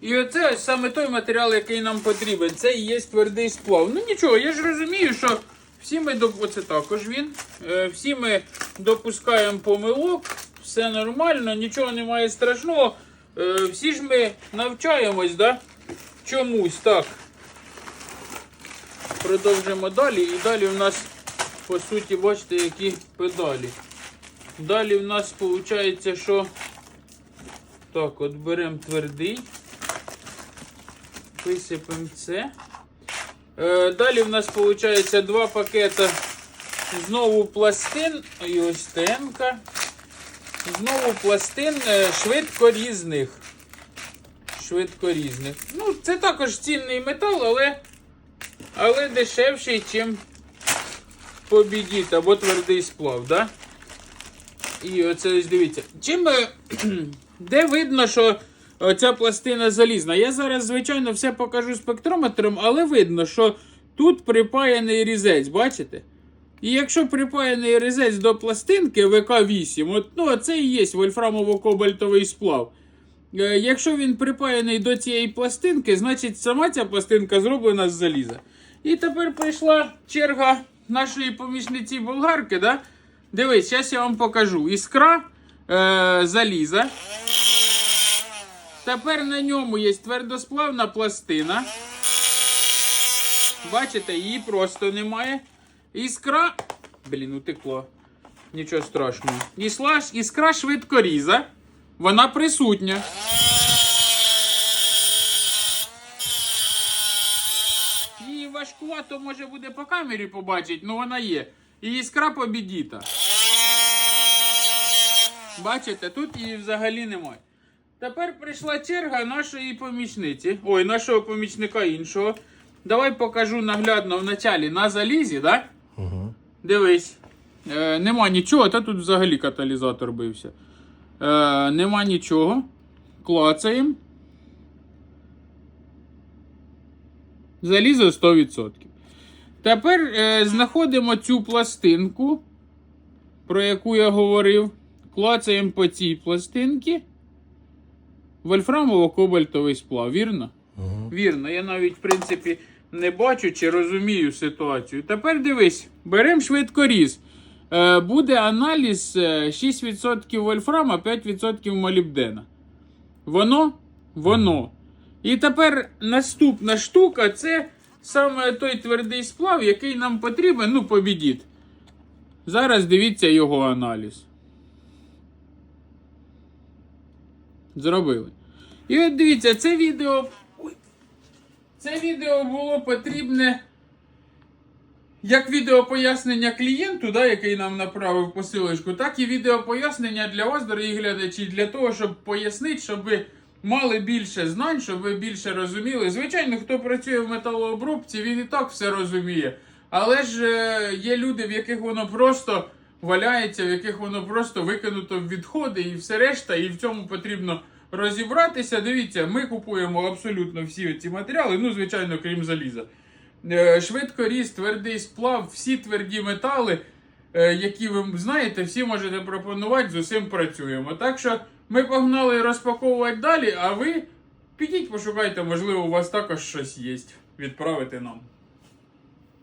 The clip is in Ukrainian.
І оце саме той матеріал, який нам потрібен. Це і є твердий сплав. Ну нічого, я ж розумію, що всі ми оце також він. Е, Всі ми допускаємо помилок, все нормально, нічого немає страшного. Е, Всі ж ми навчаємось, да? Чомусь так. Продовжимо далі. І далі в нас, по суті, бачите, які педалі. Далі в нас виходить, що так, от беремо твердий. Висипемо це. Е, далі в нас виходить два пакета знову пластин і ось темка. Знову пластин е, швидкорізних. Швидкорізних. Ну, це також цінний метал, але, але дешевший, ніж побідіт або твердий сплав. Да? І оце ось дивіться. Чим, е, де видно, що ця пластина залізна? Я зараз, звичайно, все покажу спектрометром, але видно, що тут припаяний різець, бачите? І якщо припаяний різець до пластинки ВК8, от, ну, це і є вольфрамово-кобальтовий сплав. Е, Якщо він припаяний до цієї пластинки, значить сама ця пластинка зроблена з заліза. І тепер прийшла черга нашої помічниці болгарки. Да? Дивись, зараз я вам покажу. Іскра е, заліза. Тепер на ньому є твердосплавна пластина. Бачите, її просто немає. Іскра. Блін, утекло. Нічого страшного. Ісла, іскра швидкоріза. Вона присутня. Її важкувато може буде по камері побачити, але вона є. І іскра побідіта. Бачите, тут її взагалі немає. Тепер прийшла черга нашої помічниці. Ой, нашого помічника іншого. Давай покажу наглядно в началі на залізі, да? Угу. Дивись. Е, нема нічого, та тут взагалі каталізатор бився. Е, нема нічого. Клацаємо. Залізо 100%. Тепер е, знаходимо цю пластинку, про яку я говорив. Клацаємо по цій пластинці. Вольфрамово-кобальтовий сплав, вірно? Угу. Вірно, я навіть, в принципі, не бачу чи розумію ситуацію. Тепер дивись, беремо швидкоріз. Е, буде аналіз е, 6% вольфрама, 5% молібдена. Воно? Воно. І тепер наступна штука це саме той твердий сплав, який нам потрібен, ну, побідіт. Зараз дивіться його аналіз. Зробили. І от дивіться, це відео. Це відео було потрібне як відео пояснення клієнту, да, який нам направив посилочку, так і відео пояснення для вас, дорогі глядачі, для того, щоб пояснити, щоб ви мали більше знань, щоб ви більше розуміли. Звичайно, хто працює в металообробці, він і так все розуміє. Але ж е, є люди, в яких воно просто валяється, в яких воно просто викинуто в відходи і все решта, і в цьому потрібно розібратися. Дивіться, ми купуємо абсолютно всі ці матеріали, ну, звичайно, крім заліза. Е, Швидкоріз, твердий сплав, всі тверді метали, е, які ви знаєте, всі можете пропонувати, з усім працюємо. Так що ми погнали розпаковувати далі, а ви підіть пошукайте, можливо, у вас також щось є. Відправити нам.